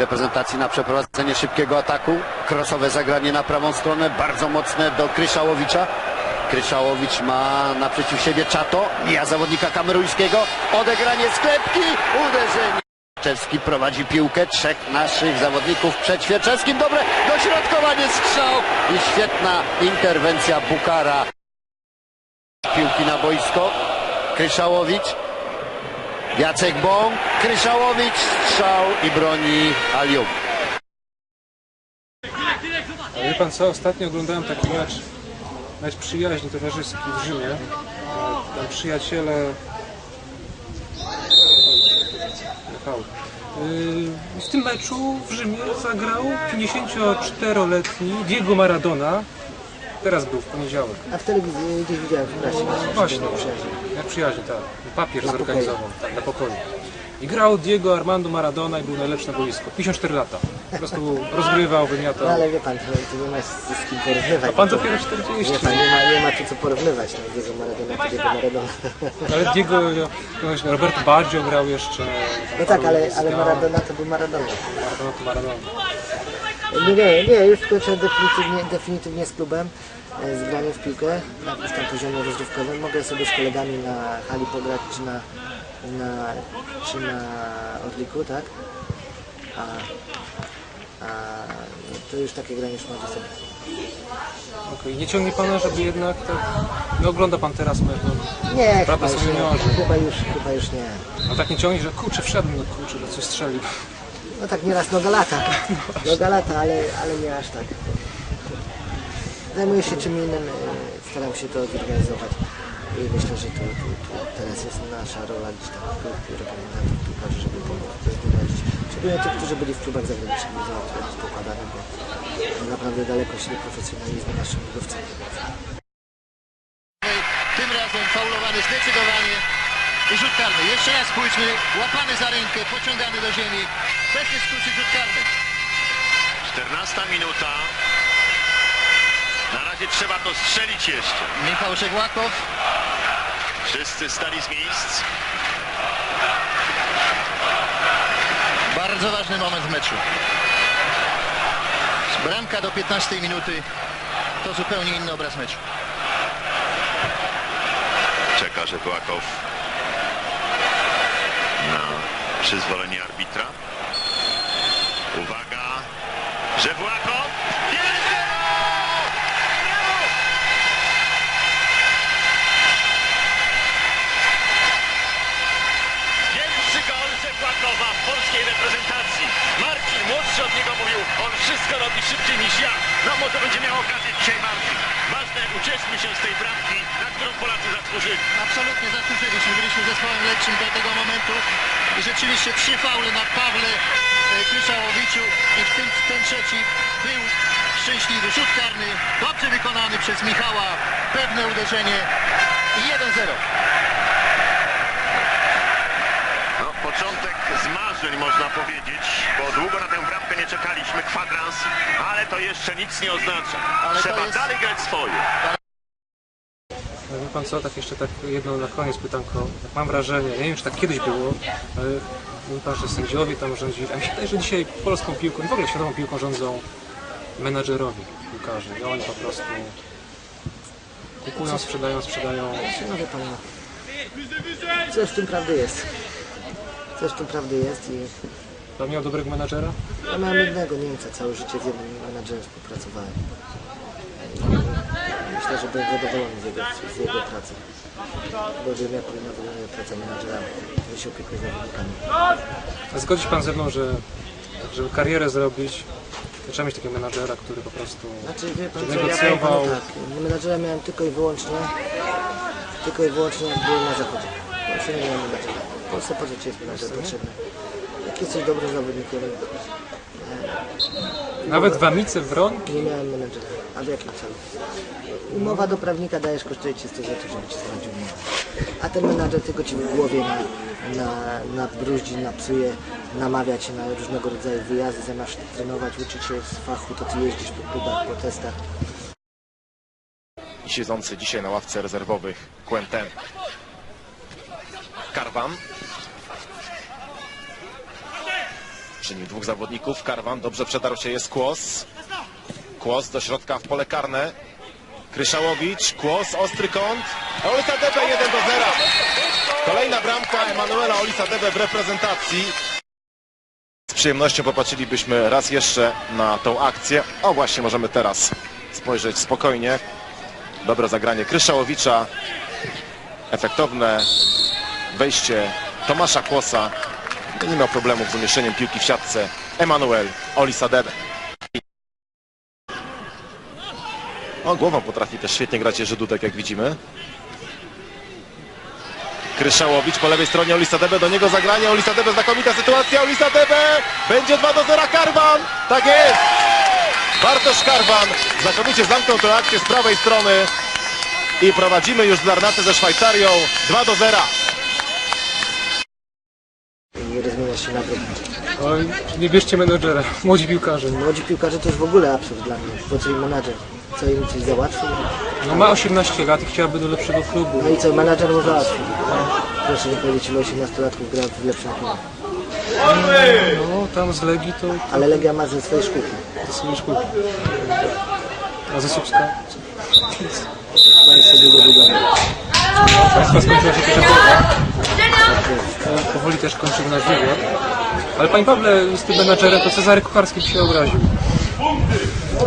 reprezentacji na przeprowadzenie szybkiego ataku. Krosowe zagranie na prawą stronę, bardzo mocne do Kryszałowicza. Kryszałowicz ma naprzeciw siebie Czato, mija zawodnika kameruńskiego. Odegranie sklepki, uderzenie. Czewski prowadzi piłkę, trzech naszych zawodników przed Świerczewskim. Dobre dośrodkowanie, strzał i świetna interwencja Bukara. Piłki na boisko. Kryszałowicz. Jacek Bąk, Kryszałowicz, strzał i broni Alium. A wie pan co, ostatnio oglądałem taki mecz, mecz przyjaźni towarzyski w Rzymie. Tam przyjaciele... Yy, W tym meczu w Rzymie zagrał 54-letni Diego Maradona. Teraz był w poniedziałek. A w telewizji gdzieś widziałem w prasie. Właśnie, jak przyjaźń, tak. Papier Na zorganizował, tak, na pokoju. I grał Diego Armando Maradona i był najlepszy na boisku. 54 lata. Po prostu rozgrywał, wymiatał. No ale wie pan, to, to nie ma z, kim porównywać. A pan dopiero 40. Wie pan, nie ma, nie ma tu co porównywać. No, Diego Maradona to Diego Maradona. Ale Diego, kogoś, Roberto Baggio grał jeszcze. No tak, ale, ale. Maradona to był Maradona. Maradona to Maradona. Nie, nie, nie, już skończę definitywnie, definitywnie z klubem, e, z graniem w piłkę na jakimś tam poziomie rozrywkowym. Mogę sobie z kolegami na hali pograć, czy na, na, czy na Orliku, tak? A, a to już takie granie już może sobie. Okej, Nie ciągnie pana, żeby jednak tak. No ogląda pan teraz mecz. No, Nie, Prawda, chyba już są nie, chyba już, chyba już nie. no tak nie ciągnie, że kurczę, wszedł, no kurczę, to coś strzelił. No tak nieraz noga lata, noga lata, ale, ale nie aż tak. Zajmuję się czym innym, e, staram się to zorganizować i myślę, że tu, tu, tu teraz jest nasza rola gdzieś tam klub, reprezentantów piłkarzy, żeby pomóc zgromadzić. Szczególnie tych, którzy byli w klubach zagranicznych, załatwiać pokładane, bo naprawdę daleko się do profesjonalizmu naszym ligowcom. Tym razem faulowany zdecydowanie rzut karny. Jeszcze raz spójrzmy, łapany za rękę, pociągany do ziemi. Bez dyskusji rzut karny. 14 minuta. Na razie trzeba to strzelić jeszcze. Michał Żegłakow, Wszyscy stali z miejsc. bardzo ważny moment w meczu. Bramka do 15 minuty to zupełnie inny obraz meczu. Czeka Żebłakow na przyzwolenie arbitra. Uwaga! Gol Żebłakowa w polskiej reprezentacji. Marcin, młodszy od niego mówił, on wszystko robi szybciej niż ja. No może będzie miał okazję dzisiaj Marcin. Ważne, ucieszmy się z tej bramki, zasłużyli. Absolutnie zasłużyliśmy, byliśmy zespołem lepszym do tego momentu i rzeczywiście trzy faule na Pawle e, Kryszałowiczu i w tym ten trzeci był szczęśliwy rzut karny, dobrze wykonany przez Michała, pewne uderzenie i 1-0. No, początek zmarzeń można powiedzieć, bo długo na tę bramkę nie czekaliśmy, kwadrans, ale to jeszcze nic nie oznacza. Ale Trzeba jest- dalej grać swoje. No Wie pan co, tak jeszcze tak jedno na koniec pytanko. Mam wrażenie, nie wiem czy tak kiedyś było, ale mówi pan, że sędziowie tam rządzili. A mi się wydaje, że dzisiaj polską piłką, i w ogóle światową piłką rządzą menadżerowie piłkarzy. I oni po prostu kupują, sprzedają, sprzedają. No wie pan, coś w tym prawdy jest. Coś w tym prawdy jest i Pan miał dobrego menadżera? Ja miałem jednego Niemca, całe życie z jednym menadżerem współpracowałem. Myślę, że byłem zadowolony z jego, z jego pracy. Bo wiem, jak powinna wyglądać praca menadżera, który się opiekuje zawodnikami. A zgodzi się pan ze mną, że żeby karierę zrobić, to trzeba mieć takiego menadżera, który po prostu Znaczy, wie pan Że ja powiem negocjował. tak, menadżera miałem tylko i wyłącznie, tylko i wyłącznie jak byłem na zachodzie. W Polsce nie miałem menadżera. W Polsce po jest menadżer potrzebny? Jak jesteś dobrym zawodnikiem, nawet w Amice w Wroń nie miałem menadżera. A w jakim celu? Umowa do prawnika dajesz kosztuje ci 100 zł, żeby ci sprawdził umowę. A ten menadżer tylko ci w głowie na, na, na bruździ, napsuje, namawia cię na różnego rodzaju wyjazdy, zamiast trenować, uczyć się z fachu, to ty jeździsz po klubach, po testach. i siedzący dzisiaj na ławce rezerwowych Quentin Karwan. Przy nim dwóch zawodników. Karwan dobrze przedarł się jest Kłos. Kłos do środka w pole karne. Kryszałowicz, Kłos, ostry kąt. Olisa Debe 1 do 0. Kolejna bramka Emanuela Olisa Debe w reprezentacji. Z przyjemnością popatrzylibyśmy raz jeszcze na tą akcję. O właśnie, możemy teraz spojrzeć spokojnie. Dobre zagranie Kryszałowicza. Efektowne wejście Tomasza Kłosa. Nie miał problemów z umieszczeniem piłki w siatce. Emanuel Olisadebe. On głową potrafi też świetnie grać Jerzy Dudek, jak widzimy. Kryszałowicz po lewej stronie Olisadebe, do niego zagranie, Olisadebe, znakomita sytuacja, Olisadebe, będzie 2 do 0 Karwan, tak jest! Bartosz Karwan znakomicie zamknął tę akcję z prawej strony i prowadzimy już Larnatę ze Szwajcarią 2 do 0. I rozmienia się na drobne. Nie bierzcie menedżera, młodzi piłkarze. Młodzi piłkarze to już w ogóle absurd dla mnie. Po co im menadżer? Co im coś załatwi? No ma 18 lat i chciałaby do lepszego klubu. No i co, menadżer mu załatwi. Proszę nie powiedzieć, ile 18-latków gra w lepszym klubie. No tam z Legii to, Ale Legia ma ze swojej szkółki. to sobie szkół. A ze Słupska? Chyba jest sobie budowy. Państwa skończyła się pierwsza No, Powoli też kończymy nasz wywiad. Ale Panie Pawle, z tym menadżerem to Cezary Kucharski by się obraził.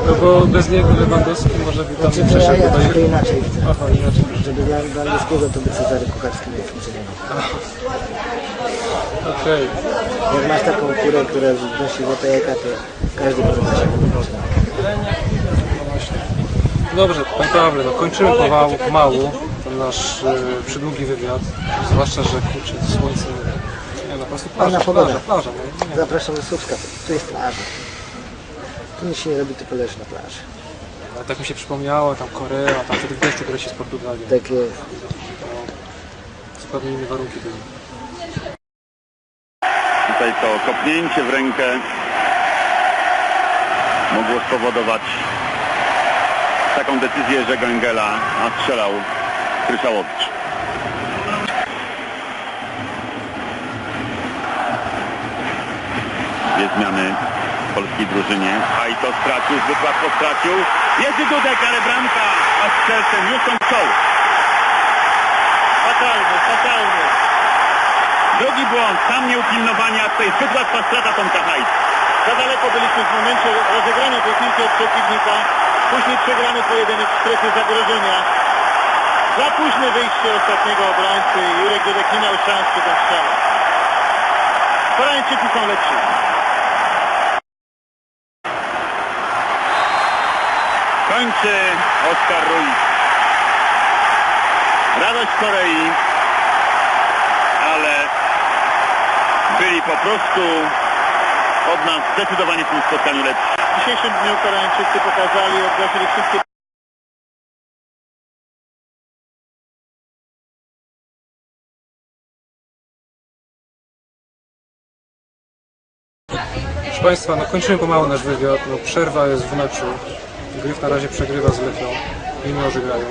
No bo bez niego Lewandowski może by tam nie Znaczy, ja, przeszedł ja do troszkę inaczej. Aha, inaczej. Żeby dla Angielskiego to by Cezary Kucharski nie funkcjonował. Okej. Jak masz taką kurę, która wnosi złote jajka, to każdy może się Dobrze, Panie Pawle, no kończymy pomału, pomału nasz e, przydługi wywiad. Zwłaszcza, że kurczę, słońce... Nie, no po prostu plaża, pogoda. plaża, plaża. No, nie. Zapraszam do Słupska. Tu jest plaża. Tu nic się nie robi, tylko leży na plaży. Ale tak mi się przypomniało, tam Korea, tam wtedy w deszczu grać się z Portugalią. Tak jest. Zupełnie inne warunki były. Tutaj to kopnięcie w rękę mogło spowodować taką decyzję Jerzego Engela, a strzelał Kryszałowicz. Dwie zmiany w polskiej drużynie. A i to stracił, zbyt łatwo stracił. Jerzy Dudek, ale bramka, a strzelcem już są czoł. Fatalny, fatalny. Drugi błąd, sam nieupilnowanie, a tutaj zbyt strata Tomka Hajt. Za daleko byliśmy w momencie rozegrania tej od przeciwnika. Później przegrany pojedynek w strefie zagrożenia. Za późne wyjście ostatniego obrońcy. Jurek Dudek nie miał szans tym strzale. Koreańczycy są lepsi. Kończy Oskar Ruiz. Radość Korei, ale byli po prostu od nas zdecydowanie w tym spotkaniu lepsi. W dzisiejszym dniu Koreańczycy pokazali, odgrosili wszystkie Proszę Państwa, no kończymy pomału nasz wywiad. No, przerwa jest w meczu. Gryf na razie przegrywa z Lechią. Juniorzy grają.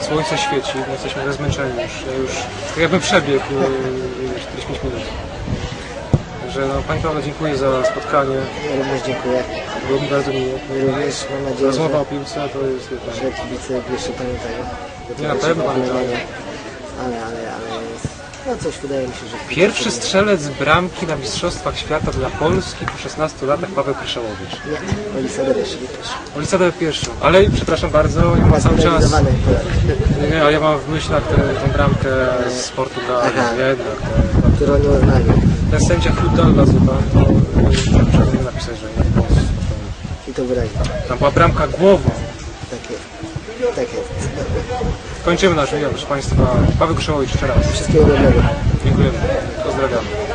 Słońce świeci, my jesteśmy rozmęczeni już. Ja już tak jakbym przebiegł yy, 45 minut. Także no, Panie Pawle, dziękuję za spotkanie. Ja również dziękuję. Było mi bardzo miło. Również mam nadzieję, Rozmowa o że, piłce to jest... wie pan, że kibice jeszcze pamiętają. Nie, na pewno pamiętają. Ale, ale, ale. No coś wydaje mi się, że... Pierwszy strzelec bramki na Mistrzostwach Świata dla Polski po 16 latach Paweł Kryszałowicz. Nie, Olisa Debe się pierwszy. Olisadę pierwszą. Ale przepraszam bardzo, ja mam cały czas... Polak, Nie, nie, ale ja mam w myślach tę, tą bramkę z Portugalii, Aha. jednak. Którą nie uznali. ten sędzia Hudal nazywa, to yy, trzeba nie napisać, że nie. I to wyraźnie. Tam była bramka głową. Tak jest. Tak jest. Kończymy nasz wywiad, proszę Państwa. Paweł Kryszałowicz jeszcze raz. Wszystkiego dobrego. Dziękujemy. Pozdrawiamy.